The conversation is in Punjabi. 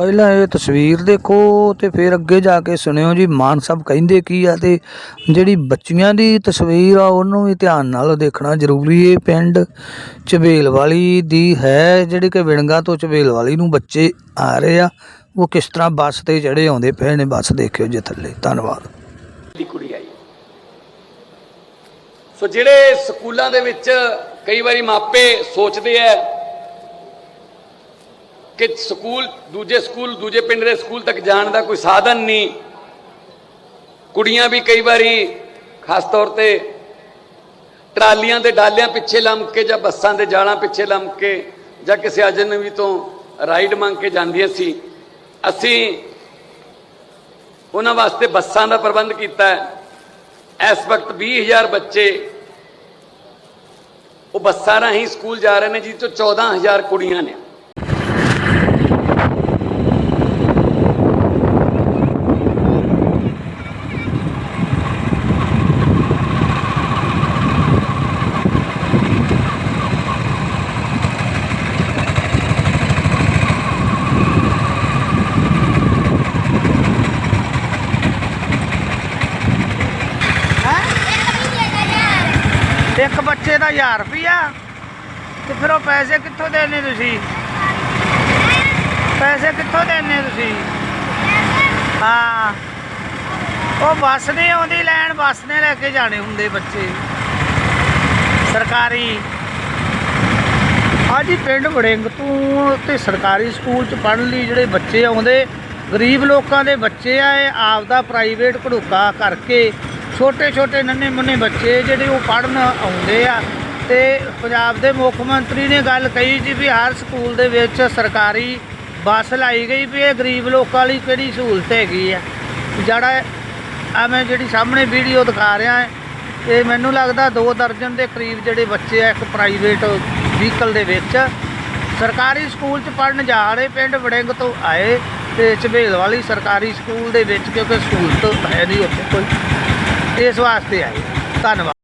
ਪਹਿਲਾਂ ਇਹ ਤਸਵੀਰ ਦੇਖੋ ਤੇ ਫਿਰ ਅੱਗੇ ਜਾ ਕੇ ਸੁਣਿਓ ਜੀ, ਮਾਨ ਸਾਹਿਬ ਕਹਿੰਦੇ ਕੀ ਆ ਤੇ ਜਿਹੜੀ ਬੱਚੀਆਂ ਦੀ ਤਸਵੀਰ ਆ, ਉਹਨੂੰ ਵੀ ਧਿਆਨ ਨਾਲ ਦੇਖਣਾ ਜ਼ਰੂਰੀ ਹੈ ਪਿੰਡ ਝਬੇਲ ਵਾਲੀ ਦੀ ਹੈ, ਜਿਹੜੇ ਕਿ ਵਿਣਗਾ ਤੋਂ ਝਬੇਲ ਵਾਲੀ ਨੂੰ ਬੱਚੇ ਆ ਰਹੇ ਆ। ਉਹ ਕਿਸ ਤਰ੍ਹਾਂ ਬੱਸ ਤੇ ਚੜੇ ਆਉਂਦੇ ਪਏ ਨੇ, ਬੱਸ ਦੇਖਿਓ ਜੇ ਥੱਲੇ। ਧੰਨਵਾਦ। ਦੀ ਕੁੜੀ ਆਈ। ਸੋ ਜਿਹੜੇ ਸਕੂਲਾਂ ਦੇ ਵਿੱਚ ਕਈ ਵਾਰੀ ਮਾਪੇ ਸੋਚਦੇ ਆ ਕਿ ਸਕੂਲ, ਦੂਜੇ ਸਕੂਲ, ਦੂਜੇ ਪਿੰਡ ਦੇ ਸਕੂਲ ਤੱਕ ਜਾਣ ਦਾ ਕੋਈ ਸਾਧਨ ਨਹੀਂ। ਕੁੜੀਆਂ ਵੀ ਕਈ ਵਾਰੀ ਖਾਸ ਤੌਰ ਤੇ ਟਰਾਲੀਆਂ ਦੇ ਡਾਲਿਆਂ ਪਿੱਛੇ ਲੰਮ ਕੇ ਜਾਂ ਬੱਸਾਂ ਦੇ ਜਾਲਾਂ ਪਿੱਛੇ ਲੰਮ ਕੇ ਜਾਂ ਕਿਸੇ ਅਜਨਬੀ ਤੋਂ ਰਾਈਡ ਮੰਗ ਕੇ ਜਾਂਦੀਆਂ ਸੀ। ਅਸੀਂ ਉਹਨਾਂ ਵਾਸਤੇ ਬੱਸਾਂ ਦਾ ਪ੍ਰਬੰਧ ਕੀਤਾ ਹੈ। ਇਸ ਵਕਤ 20000 ਬੱਚੇ ਉਹ ਬੱਸਾਂ ਰਾਹੀਂ ਸਕੂਲ ਜਾ ਰਹੇ ਨੇ ਜਿਸ ਤੋਂ 14000 ਕੁੜੀਆਂ ਨੇ। ਇੱਕ ਬੱਚੇ ਦਾ 1000 ਰੁਪਿਆ ਤੇ ਫਿਰ ਉਹ ਪੈਸੇ ਕਿੱਥੋਂ ਦੇਣੇ ਤੁਸੀਂ? ਪੈਸੇ ਕਿੱਥੋਂ ਦੇਣੇ ਤੁਸੀਂ? ਹਾਂ। ਉਹ ਬੱਸ ਨਹੀਂ ਆਉਂਦੀ, ਲੈਣ ਬੱਸ ਨੇ ਲੈ ਕੇ ਜਾਣੇ ਹੁੰਦੇ ਬੱਚੇ। ਸਰਕਾਰੀ। ਹਾਂਜੀ, ਪਿੰਡ ਵੜਿੰਗ ਤੋਂ ਤੇ ਸਰਕਾਰੀ ਸਕੂਲ ਚ ਪੜ੍ਹਨ ਲਈ ਜਿਹੜੇ ਬੱਚੇ ਆਉਂਦੇ, ਗਰੀਬ ਲੋਕਾਂ ਦੇ ਬੱਚੇ ਆ ਇਹ ਆਪਦਾ ਪ੍ਰਾਈਵੇਟ ਘੜੂਕਾ ਕਰਕੇ ਛੋਟੇ ਛੋਟੇ ਨੰਨੇ ਮੁੰਨੇ ਬੱਚੇ ਜਿਹੜੇ ਉਹ ਪੜ੍ਹਨ ਆਉਂਦੇ ਆ ਤੇ ਪੰਜਾਬ ਦੇ ਮੁੱਖ ਮੰਤਰੀ ਨੇ ਗੱਲ ਕਹੀ ਜੀ ਵੀ ਹਰ ਸਕੂਲ ਦੇ ਵਿੱਚ ਸਰਕਾਰੀ ਬੱਸ ਲਾਈ ਗਈ ਵੀ ਇਹ ਗਰੀਬ ਲੋਕਾਂ ਲਈ ਕਿਹੜੀ ਸਹੂਲਤ ਹੈਗੀ ਆ। ਜਿਹੜਾ ਆ ਮੈਂ ਜਿਹੜੀ ਸਾਹਮਣੇ ਵੀਡੀਓ ਦਿਖਾ ਰਿਹਾ ਹੈ, ਇਹ ਮੈਨੂੰ ਲੱਗਦਾ ਦੋ ਦਰਜਨ ਦੇ ਕਰੀਬ ਜਿਹੜੇ ਬੱਚੇ ਆ ਇੱਕ ਪ੍ਰਾਈਵੇਟ ਵਹੀਕਲ ਦੇ ਵਿੱਚ ਸਰਕਾਰੀ ਸਕੂਲ 'ਚ ਪੜਨ ਜਾ ਰਹੇ, ਪਿੰਡ ਵੜਿੰਗ ਤੋਂ ਆਏ ਤੇ ਝਬੇਲ ਵਾਲੀ ਸਰਕਾਰੀ ਸਕੂਲ ਦੇ ਵਿੱਚ ਕਿਉਂਕਿ ਸਹੂਲਤ ਹੈ ਨਹੀਂ ਉੱਥੇ ਕੋਈ। ਇਸ ਵਾਸਤੇ ਆਏ। ਧੰਨਵਾਦ।